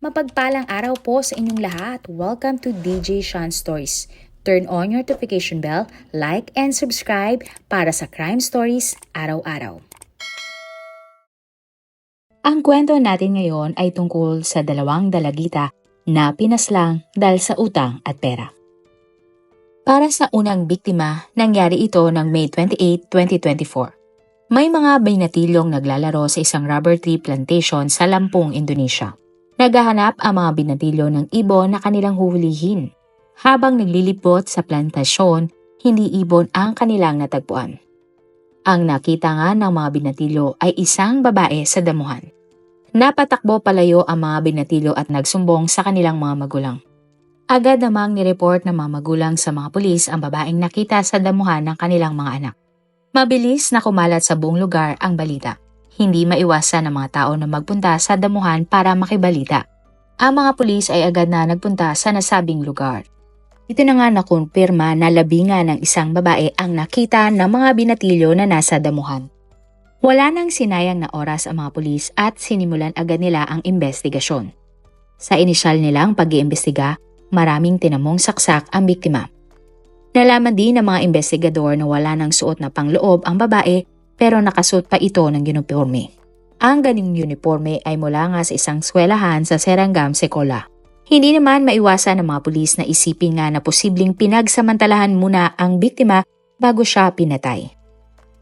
Mapagpalang araw po sa inyong lahat. Welcome to DJ Sean Stories. Turn on your notification bell, like and subscribe para sa crime stories araw-araw. Ang kwento natin ngayon ay tungkol sa dalawang dalagita na pinaslang dahil sa utang at pera. Para sa unang biktima, nangyari ito ng May 28, 2024. May mga binatilyong naglalaro sa isang rubber tree plantation sa Lampung, Indonesia. Naghahanap ang mga binatilyo ng ibon na kanilang huhulihin. Habang naglilipot sa plantasyon, hindi ibon ang kanilang natagpuan. Ang nakita nga ng mga binatilyo ay isang babae sa damuhan. Napatakbo palayo ang mga binatilyo at nagsumbong sa kanilang mga magulang. Agad namang nireport ng mga magulang sa mga pulis ang babaeng nakita sa damuhan ng kanilang mga anak. Mabilis na kumalat sa buong lugar ang balita. Hindi maiwasan ng mga tao na magpunta sa damuhan para makibalita. Ang mga pulis ay agad na nagpunta sa nasabing lugar. Ito na nga nakumpirma na labingan ng isang babae ang nakita ng mga binatilyo na nasa damuhan. Wala nang sinayang na oras ang mga pulis at sinimulan agad nila ang investigasyon. Sa inisyal nilang pag-iimbestiga, maraming tinamong saksak ang biktima. Nalaman din ng mga investigador na wala nang suot na pangloob ang babae pero nakasuot pa ito ng uniforme. Ang ganing uniforme ay mula nga sa isang swelahan sa Serangam, Sekola. Hindi naman maiwasan ng mga pulis na isipin nga na posibleng pinagsamantalahan muna ang biktima bago siya pinatay.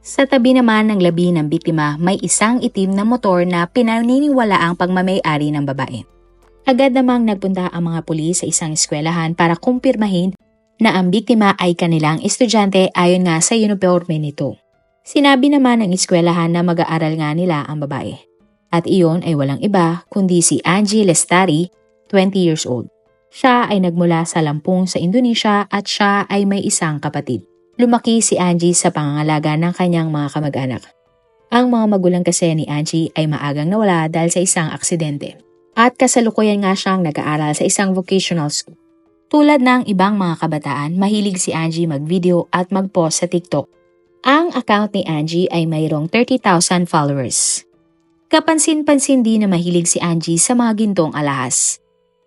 Sa tabi naman ng labi ng biktima may isang itim na motor na pinaniniwala ang pagmamayari ng babae. Agad namang nagpunta ang mga pulis sa isang eskwelahan para kumpirmahin na ang biktima ay kanilang estudyante ayon nga sa uniforme nito. Sinabi naman ng eskwelahan na mag-aaral nga nila ang babae. At iyon ay walang iba kundi si Angie Lestari, 20 years old. Siya ay nagmula sa Lampung sa Indonesia at siya ay may isang kapatid. Lumaki si Angie sa pangangalaga ng kanyang mga kamag-anak. Ang mga magulang kasi ni Angie ay maagang nawala dahil sa isang aksidente. At kasalukuyan nga siyang nag-aaral sa isang vocational school. Tulad ng ibang mga kabataan, mahilig si Angie mag-video at mag-post sa TikTok. Ang account ni Angie ay mayroong 30,000 followers. Kapansin-pansin din na mahilig si Angie sa mga gintong alahas.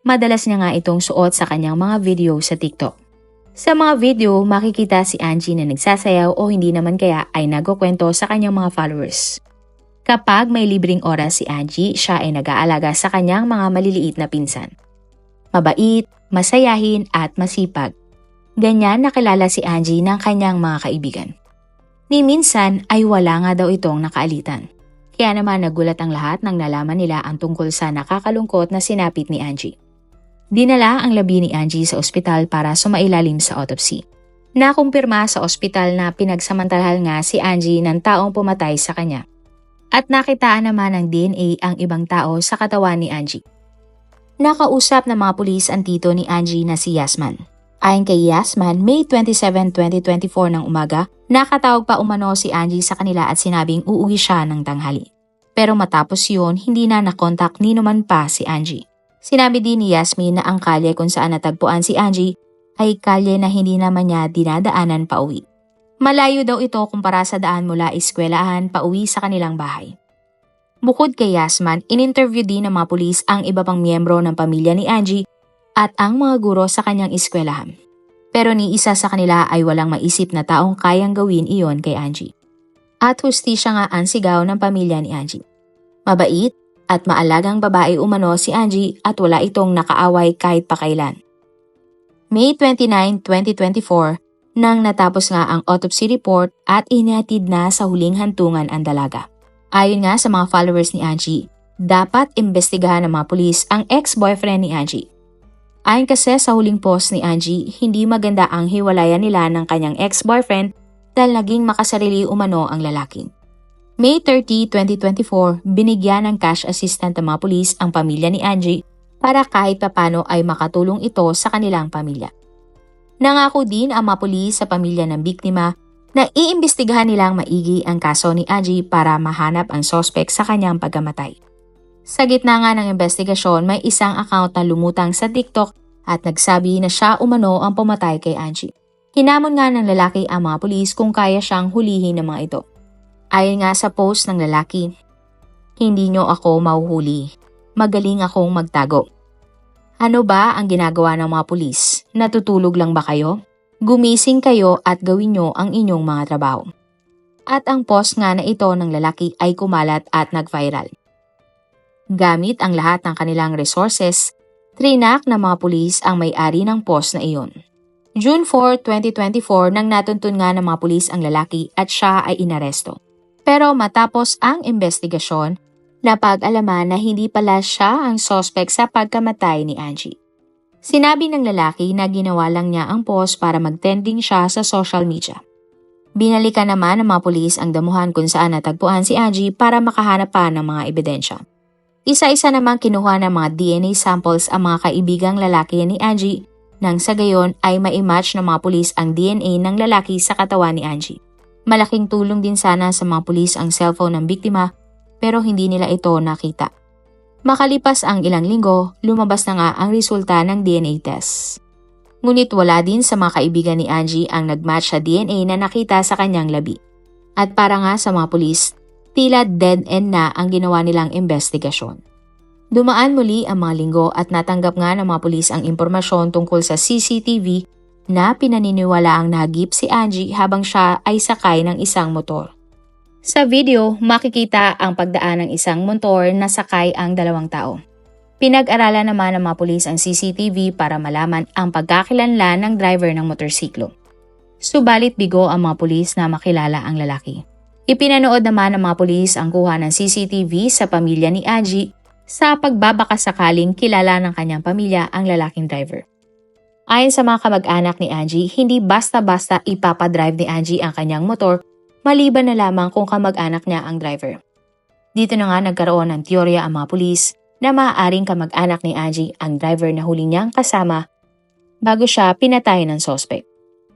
Madalas niya nga itong suot sa kanyang mga video sa TikTok. Sa mga video, makikita si Angie na nagsasayaw o hindi naman kaya ay nagkukwento sa kanyang mga followers. Kapag may libreng oras si Angie, siya ay nag-aalaga sa kanyang mga maliliit na pinsan. Mabait, masayahin at masipag. Ganyan nakilala si Angie ng kanyang mga kaibigan. Ni minsan ay wala nga daw itong nakaalitan. Kaya naman nagulat ang lahat nang nalaman nila ang tungkol sa nakakalungkot na sinapit ni Angie. Dinala ang labi ni Angie sa ospital para sumailalim sa autopsy. Nakumpirma sa ospital na pinagsamantalhal nga si Angie ng taong pumatay sa kanya. At nakitaan naman ng DNA ang ibang tao sa katawan ni Angie. Nakausap ng mga pulis ang tito ni Angie na si Yasman. Ayon kay Yasman, May 27, 2024 ng umaga, nakatawag pa umano si Angie sa kanila at sinabing uuwi siya ng tanghali. Pero matapos yun, hindi na nakontak ni naman pa si Angie. Sinabi din ni Yasmin na ang kalye kung saan natagpuan si Angie ay kalye na hindi naman niya dinadaanan pa uwi. Malayo daw ito kumpara sa daan mula eskwelahan pa uwi sa kanilang bahay. Bukod kay Yasman, in-interview din ng mga pulis ang iba pang miyembro ng pamilya ni Angie at ang mga guro sa kanyang eskwelahan. Pero ni isa sa kanila ay walang maisip na taong kayang gawin iyon kay Angie. At hustisya nga ang sigaw ng pamilya ni Angie. Mabait at maalagang babae umano si Angie at wala itong nakaaway kahit pakailan. May 29, 2024, nang natapos nga ang autopsy report at inatid na sa huling hantungan ang dalaga. Ayon nga sa mga followers ni Angie, dapat imbestigahan ng mga pulis ang ex-boyfriend ni Angie. Ayon kasi sa huling post ni Angie, hindi maganda ang hiwalayan nila ng kanyang ex-boyfriend dahil naging makasarili umano ang lalaking. May 30, 2024, binigyan ng cash assistant ng mga pulis ang pamilya ni Angie para kahit papano ay makatulong ito sa kanilang pamilya. Nangako din ang mga pulis sa pamilya ng biktima na iimbestigahan nilang maigi ang kaso ni Angie para mahanap ang sospek sa kanyang pagkamatay. Sa gitna nga ng investigasyon, may isang account na lumutang sa TikTok at nagsabi na siya umano ang pumatay kay Angie. Hinamon nga ng lalaki ang mga pulis kung kaya siyang hulihin ng mga ito. Ayon nga sa post ng lalaki, Hindi nyo ako mauhuli. Magaling akong magtago. Ano ba ang ginagawa ng mga pulis? Natutulog lang ba kayo? Gumising kayo at gawin nyo ang inyong mga trabaho. At ang post nga na ito ng lalaki ay kumalat at nag-viral. Gamit ang lahat ng kanilang resources, trinak ng mga pulis ang may-ari ng post na iyon. June 4, 2024 nang natuntun nga ng mga pulis ang lalaki at siya ay inaresto. Pero matapos ang investigasyon, napag-alaman na hindi pala siya ang sospek sa pagkamatay ni Angie. Sinabi ng lalaki na ginawa lang niya ang post para mag-trending siya sa social media. Binalikan naman ng mga pulis ang damuhan kung saan natagpuan si Angie para makahanap pa ng mga ebidensya. Isa-isa namang kinuha ng mga DNA samples ang mga kaibigang lalaki ni Angie nang sa gayon ay ma-match ng mga pulis ang DNA ng lalaki sa katawan ni Angie. Malaking tulong din sana sa mga pulis ang cellphone ng biktima pero hindi nila ito nakita. Makalipas ang ilang linggo, lumabas na nga ang resulta ng DNA test. Ngunit wala din sa mga kaibigan ni Angie ang nagmatch sa DNA na nakita sa kanyang labi. At para nga sa mga pulis, tila dead end na ang ginawa nilang investigasyon. Dumaan muli ang mga linggo at natanggap nga ng mga pulis ang impormasyon tungkol sa CCTV na pinaniniwala ang nahagip si Angie habang siya ay sakay ng isang motor. Sa video, makikita ang pagdaan ng isang motor na sakay ang dalawang tao. Pinag-aralan naman ng mga pulis ang CCTV para malaman ang pagkakilanlan ng driver ng motorsiklo. Subalit bigo ang mga pulis na makilala ang lalaki. Ipinanood naman ng mga pulis ang kuha ng CCTV sa pamilya ni Angie sa pagbabakasakaling kilala ng kanyang pamilya ang lalaking driver. Ayon sa mga kamag-anak ni Angie, hindi basta-basta ipapadrive ni Angie ang kanyang motor maliban na lamang kung kamag-anak niya ang driver. Dito na nga nagkaroon ng teorya ang mga pulis na maaaring kamag-anak ni Angie ang driver na huli niyang kasama bago siya pinatay ng sospek.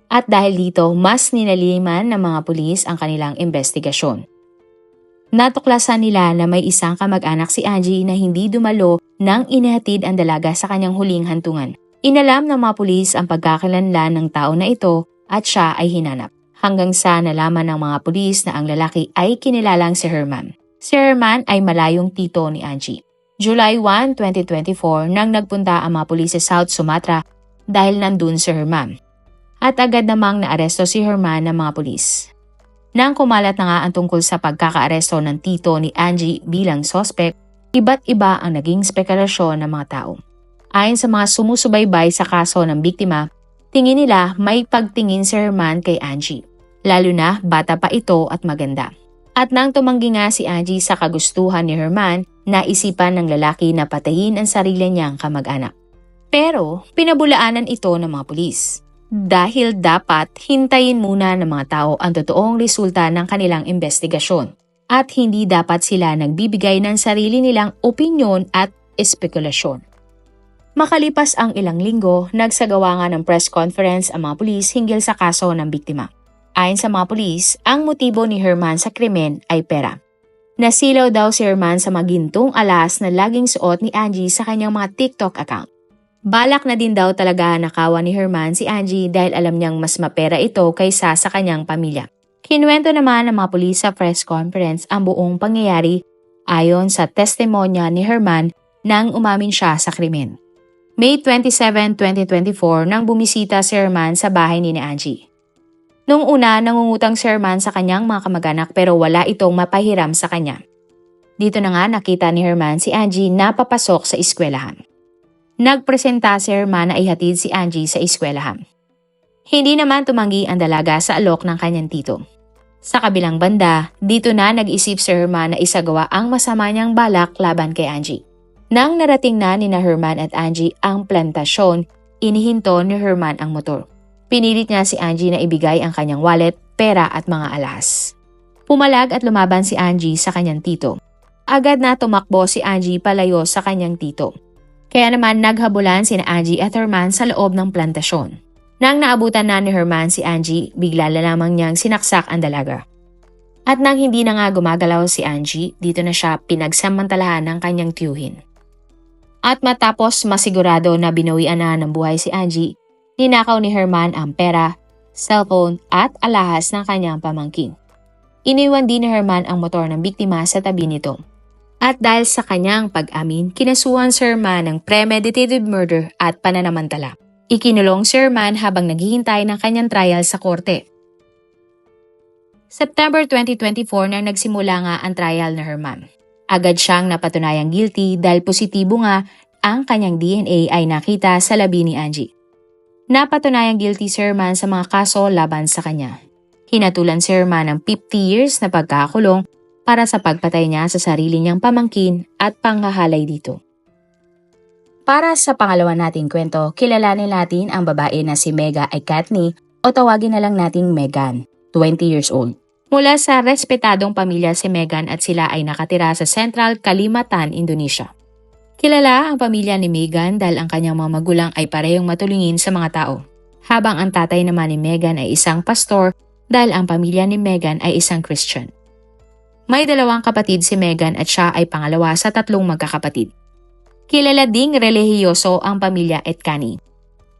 At dahil dito, mas ninaliman ng mga pulis ang kanilang investigasyon. Natuklasan nila na may isang kamag-anak si Angie na hindi dumalo nang inihatid ang dalaga sa kanyang huling hantungan. Inalam ng mga pulis ang pagkakalanlan ng tao na ito at siya ay hinanap. Hanggang sa nalaman ng mga pulis na ang lalaki ay kinilalang si Herman. Si Herman ay malayong tito ni Angie. July 1, 2024 nang nagpunta ang mga pulis sa South Sumatra dahil nandun si Herman at agad namang naaresto si Herman ng mga pulis. Nang kumalat na nga ang tungkol sa pagkakaaresto ng tito ni Angie bilang sospek, iba't iba ang naging spekulasyon ng mga tao. Ayon sa mga sumusubaybay sa kaso ng biktima, tingin nila may pagtingin si Herman kay Angie. Lalo na bata pa ito at maganda. At nang tumanggi nga si Angie sa kagustuhan ni Herman, naisipan ng lalaki na patayin ang sarili niyang kamag-anak. Pero pinabulaanan ito ng mga pulis dahil dapat hintayin muna ng mga tao ang totoong resulta ng kanilang investigasyon at hindi dapat sila nagbibigay ng sarili nilang opinyon at espekulasyon. Makalipas ang ilang linggo, nagsagawa nga ng press conference ang mga pulis hinggil sa kaso ng biktima. Ayon sa mga pulis, ang motibo ni Herman sa krimen ay pera. Nasilaw daw si Herman sa magintong alas na laging suot ni Angie sa kanyang mga TikTok account. Balak na din daw talaga nakawa ni Herman si Angie dahil alam niyang mas mapera ito kaysa sa kanyang pamilya. Kinuwento naman ng mga pulis sa press conference ang buong pangyayari ayon sa testimonya ni Herman nang umamin siya sa krimen. May 27, 2024 nang bumisita si Herman sa bahay ni Angie. Noong una, nangungutang si Herman sa kanyang mga kamag-anak pero wala itong mapahiram sa kanya. Dito na nga nakita ni Herman si Angie na papasok sa eskwelahan. Nagpresenta si Herman na ihatid si Angie sa eskwelahan. Hindi naman tumanggi ang dalaga sa alok ng kanyang tito. Sa kabilang banda, dito na nag-isip si Herman na isagawa ang masama niyang balak laban kay Angie. Nang narating na ni na Herman at Angie ang plantasyon, inihinto ni Herman ang motor. Pinilit niya si Angie na ibigay ang kanyang wallet, pera at mga alahas. Pumalag at lumaban si Angie sa kanyang tito. Agad na tumakbo si Angie palayo sa kanyang tito. Kaya naman naghabulan sina Angie at Herman sa loob ng plantasyon. Nang naabutan na ni Herman si Angie, bigla na lamang niyang sinaksak ang dalaga. At nang hindi na nga gumagalaw si Angie, dito na siya pinagsamantalahan ng kanyang tiyuhin. At matapos masigurado na binawian na ng buhay si Angie, ninakaw ni Herman ang pera, cellphone at alahas ng kanyang pamangkin. Iniwan din ni Herman ang motor ng biktima sa tabi nito. At dahil sa kanyang pag-amin, kinasuhan si Herman ng premeditated murder at pananamantala. Ikinulong si Herman habang naghihintay ng kanyang trial sa korte. September 2024 nang nagsimula nga ang trial ni Herman. Agad siyang napatunayang guilty dahil positibo nga ang kanyang DNA ay nakita sa labi ni Angie. Napatunayang guilty si Herman sa mga kaso laban sa kanya. Hinatulan si Herman ng 50 years na pagkakulong para sa pagpatay niya sa sarili niyang pamangkin at panghahalay dito. Para sa pangalawa nating kwento, kilalanin natin ang babae na si Mega ay Katni o tawagin na lang nating Megan, 20 years old. Mula sa respetadong pamilya si Megan at sila ay nakatira sa Central Kalimatan, Indonesia. Kilala ang pamilya ni Megan dahil ang kanyang mga magulang ay parehong matulungin sa mga tao. Habang ang tatay naman ni Megan ay isang pastor dahil ang pamilya ni Megan ay isang Christian. May dalawang kapatid si Megan at siya ay pangalawa sa tatlong magkakapatid. Kilala ding relihiyoso ang pamilya Etkani.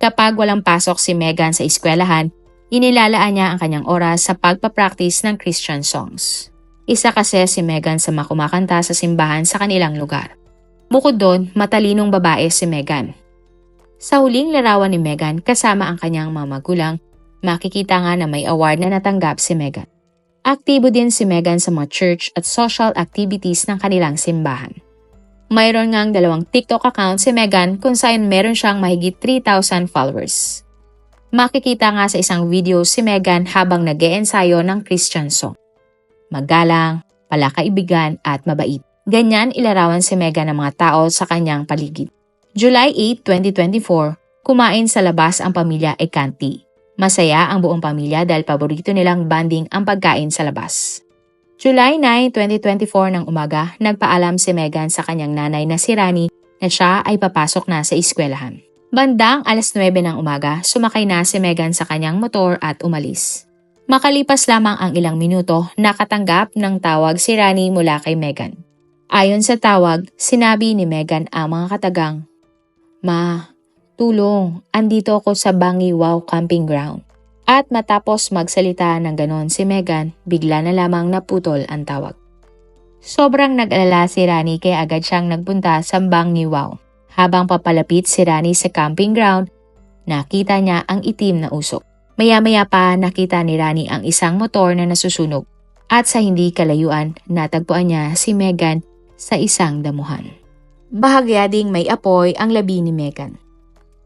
Kapag walang pasok si Megan sa eskwelahan, inilalaan niya ang kanyang oras sa pagpapractice ng Christian songs. Isa kasi si Megan sa makumakanta sa simbahan sa kanilang lugar. Bukod doon, matalinong babae si Megan. Sa huling larawan ni Megan kasama ang kanyang mga magulang, makikita nga na may award na natanggap si Megan. Aktibo din si Megan sa mga church at social activities ng kanilang simbahan. Mayroon ngang dalawang TikTok account si Megan kung saan meron siyang mahigit 3,000 followers. Makikita nga sa isang video si Megan habang nag ensayo ng Christian song. Magalang, palakaibigan at mabait. Ganyan ilarawan si Megan ng mga tao sa kanyang paligid. July 8, 2024, kumain sa labas ang pamilya Ekanti Masaya ang buong pamilya dahil paborito nilang banding ang pagkain sa labas. July 9, 2024 ng umaga, nagpaalam si Megan sa kanyang nanay na si Rani na siya ay papasok na sa eskwelahan. Bandang alas 9 ng umaga, sumakay na si Megan sa kanyang motor at umalis. Makalipas lamang ang ilang minuto, nakatanggap ng tawag si Rani mula kay Megan. Ayon sa tawag, sinabi ni Megan ang mga katagang, Ma, Tulong, andito ako sa Bangiwaw Camping Ground. At matapos magsalita ng ganon si Megan, bigla na lamang naputol ang tawag. Sobrang nag-alala si Rani kaya agad siyang nagpunta sa Bangiwaw. Habang papalapit si Rani sa camping ground, nakita niya ang itim na usok. Maya-maya pa nakita ni Rani ang isang motor na nasusunog at sa hindi kalayuan natagpuan niya si Megan sa isang damuhan. Bahagya ding may apoy ang labi ni Megan.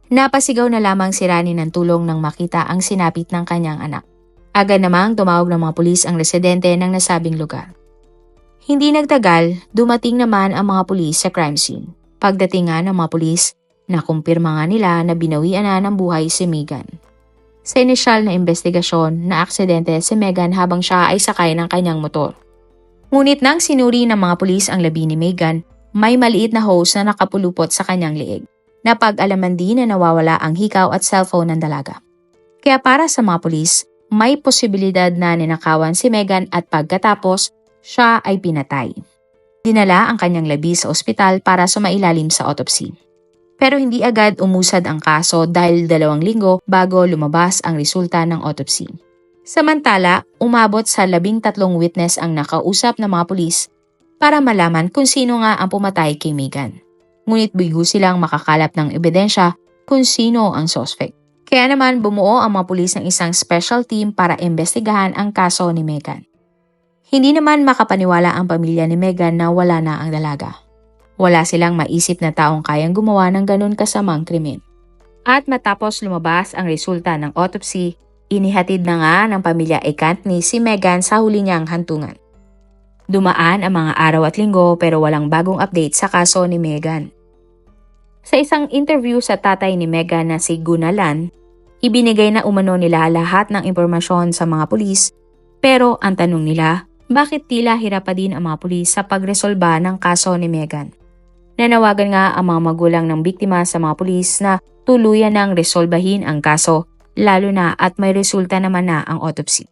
Napasigaw na lamang si Rani ng tulong nang makita ang sinapit ng kanyang anak. Agad namang tumawag ng mga pulis ang residente ng nasabing lugar. Hindi nagtagal, dumating naman ang mga pulis sa crime scene. Pagdating nga ng mga pulis, nakumpirma nga nila na binawian na ng buhay si Megan. Sa inisyal na investigasyon, na aksidente si Megan habang siya ay sakay ng kanyang motor. Ngunit nang sinuri ng mga pulis ang labi ni Megan, may maliit na hose na nakapulupot sa kanyang liig. Napag-alaman din na nawawala ang hikaw at cellphone ng dalaga. Kaya para sa mga pulis, may posibilidad na ninakawan si Megan at pagkatapos, siya ay pinatay. Dinala ang kanyang labi sa ospital para sumailalim sa autopsy. Pero hindi agad umusad ang kaso dahil dalawang linggo bago lumabas ang resulta ng autopsy. Samantala, umabot sa labing tatlong witness ang nakausap ng mga pulis para malaman kung sino nga ang pumatay kay Megan ngunit bigo silang makakalap ng ebidensya kung sino ang suspect. Kaya naman bumuo ang mga pulis ng isang special team para imbestigahan ang kaso ni Megan. Hindi naman makapaniwala ang pamilya ni Megan na wala na ang dalaga. Wala silang maisip na taong kayang gumawa ng ganun kasamang krimen. At matapos lumabas ang resulta ng autopsy, inihatid na nga ng pamilya Ekant ni si Megan sa huli niyang hantungan. Dumaan ang mga araw at linggo pero walang bagong update sa kaso ni Megan. Sa isang interview sa tatay ni Megan na si Gunalan, ibinigay na umano nila lahat ng impormasyon sa mga pulis pero ang tanong nila, bakit tila hirap pa din ang mga pulis sa pagresolba ng kaso ni Megan? Nanawagan nga ang mga magulang ng biktima sa mga pulis na tuluyan ng resolbahin ang kaso lalo na at may resulta naman na ang autopsy.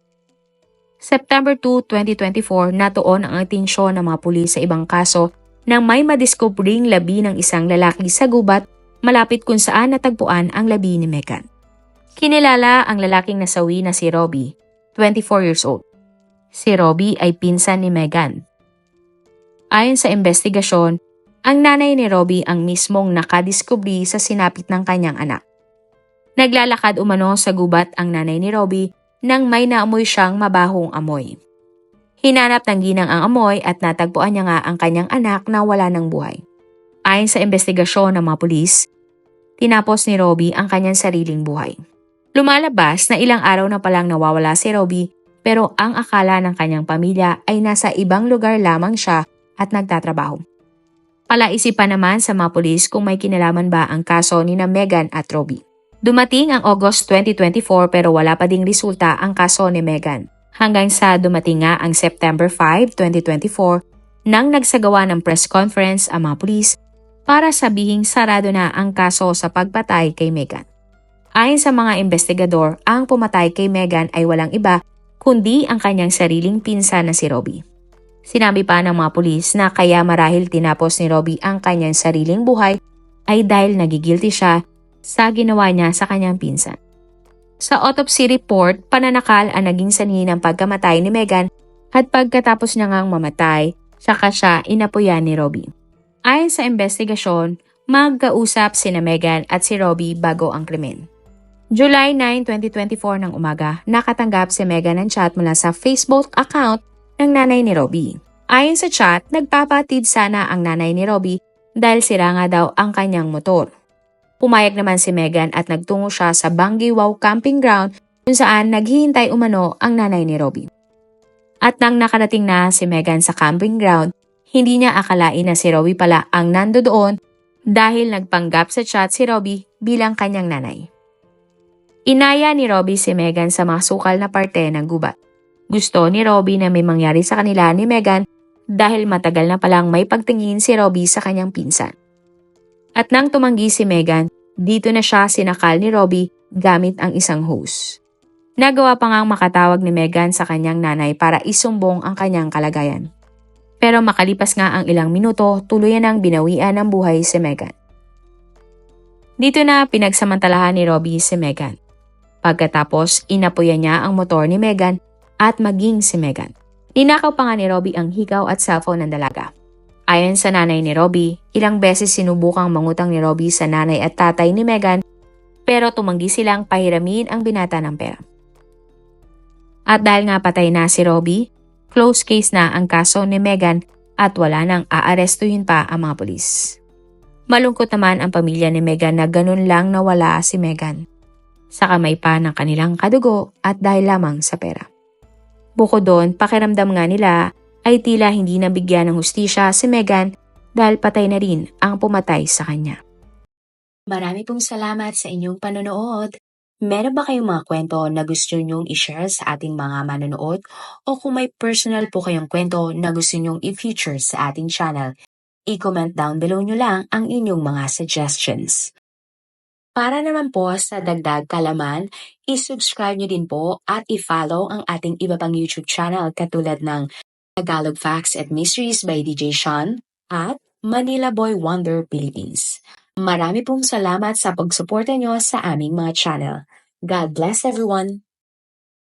September 2, 2024, natuon ang atensyon ng mga pulis sa ibang kaso nang may madiskubring labi ng isang lalaki sa gubat malapit kung saan natagpuan ang labi ni Megan. Kinilala ang lalaking nasawi na si Robbie, 24 years old. Si Robbie ay pinsan ni Megan. Ayon sa investigasyon, ang nanay ni Robbie ang mismong nakadiskubri sa sinapit ng kanyang anak. Naglalakad umano sa gubat ang nanay ni Robbie nang may naamoy siyang mabahong amoy. Hinanap ng ginang ang amoy at natagpuan niya nga ang kanyang anak na wala ng buhay. Ayon sa investigasyon ng mga pulis, tinapos ni Robbie ang kanyang sariling buhay. Lumalabas na ilang araw na palang nawawala si Robbie pero ang akala ng kanyang pamilya ay nasa ibang lugar lamang siya at nagtatrabaho. Palaisipan naman sa mga pulis kung may kinalaman ba ang kaso ni na Megan at Robbie. Dumating ang August 2024 pero wala pa ding resulta ang kaso ni Megan. Hanggang sa dumating nga ang September 5, 2024 nang nagsagawa ng press conference ang mga pulis para sabihing sarado na ang kaso sa pagpatay kay Megan. Ayon sa mga investigador, ang pumatay kay Megan ay walang iba kundi ang kanyang sariling pinsan na si Robbie. Sinabi pa ng mga pulis na kaya marahil tinapos ni Robbie ang kanyang sariling buhay ay dahil nagigilty siya sa ginawa niya sa kanyang pinsan. Sa autopsy report, pananakal ang naging sanhi ng pagkamatay ni Megan at pagkatapos niya ngang mamatay, saka siya inapuyan ni Robbie. Ayon sa investigasyon, magkausap si na Megan at si Robbie bago ang krimen. July 9, 2024 ng umaga, nakatanggap si Megan ng chat mula sa Facebook account ng nanay ni Robbie. Ayon sa chat, nagpapatid sana ang nanay ni Robbie dahil sira nga daw ang kanyang motor. Pumayag naman si Megan at nagtungo siya sa Bangiwaw Camping Ground kung saan naghihintay umano ang nanay ni Robbie. At nang nakarating na si Megan sa camping ground, hindi niya akalain na si Robbie pala ang nando doon dahil nagpanggap sa chat si Robbie bilang kanyang nanay. Inaya ni Robbie si Megan sa mga sukal na parte ng gubat. Gusto ni Robbie na may mangyari sa kanila ni Megan dahil matagal na palang may pagtingin si Robbie sa kanyang pinsan. At nang tumanggi si Megan, dito na siya sinakal ni Robbie gamit ang isang hose. Nagawa pa ngang makatawag ni Megan sa kanyang nanay para isumbong ang kanyang kalagayan. Pero makalipas nga ang ilang minuto, tuluyan ang binawian ng buhay si Megan. Dito na pinagsamantalahan ni Robbie si Megan. Pagkatapos, inapuyan niya ang motor ni Megan at maging si Megan. Ninakaw pa nga ni Robbie ang higaw at cellphone ng dalaga. Ayon sa nanay ni Robbie, ilang beses sinubukang mangutang ni Robbie sa nanay at tatay ni Megan pero tumanggi silang pahiramin ang binata ng pera. At dahil nga patay na si Robbie, close case na ang kaso ni Megan at wala nang aarestuhin pa ang mga pulis. Malungkot naman ang pamilya ni Megan na ganun lang nawala si Megan. Sa kamay pa ng kanilang kadugo at dahil lamang sa pera. Bukod doon, pakiramdam nga nila ay tila hindi nabigyan ng hustisya si Megan dahil patay na rin ang pumatay sa kanya. Marami pong salamat sa inyong panonood. Meron ba kayong mga kwento na gusto nyong i-share sa ating mga manonood? O kung may personal po kayong kwento na gusto nyong i-feature sa ating channel, i-comment down below nyo lang ang inyong mga suggestions. Para naman po sa dagdag kalaman, i-subscribe nyo din po at i-follow ang ating iba pang YouTube channel katulad ng Tagalog Facts and Mysteries by DJ Sean at Manila Boy Wonder Philippines. Marami pong salamat sa pagsuporta nyo sa aming mga channel. God bless everyone!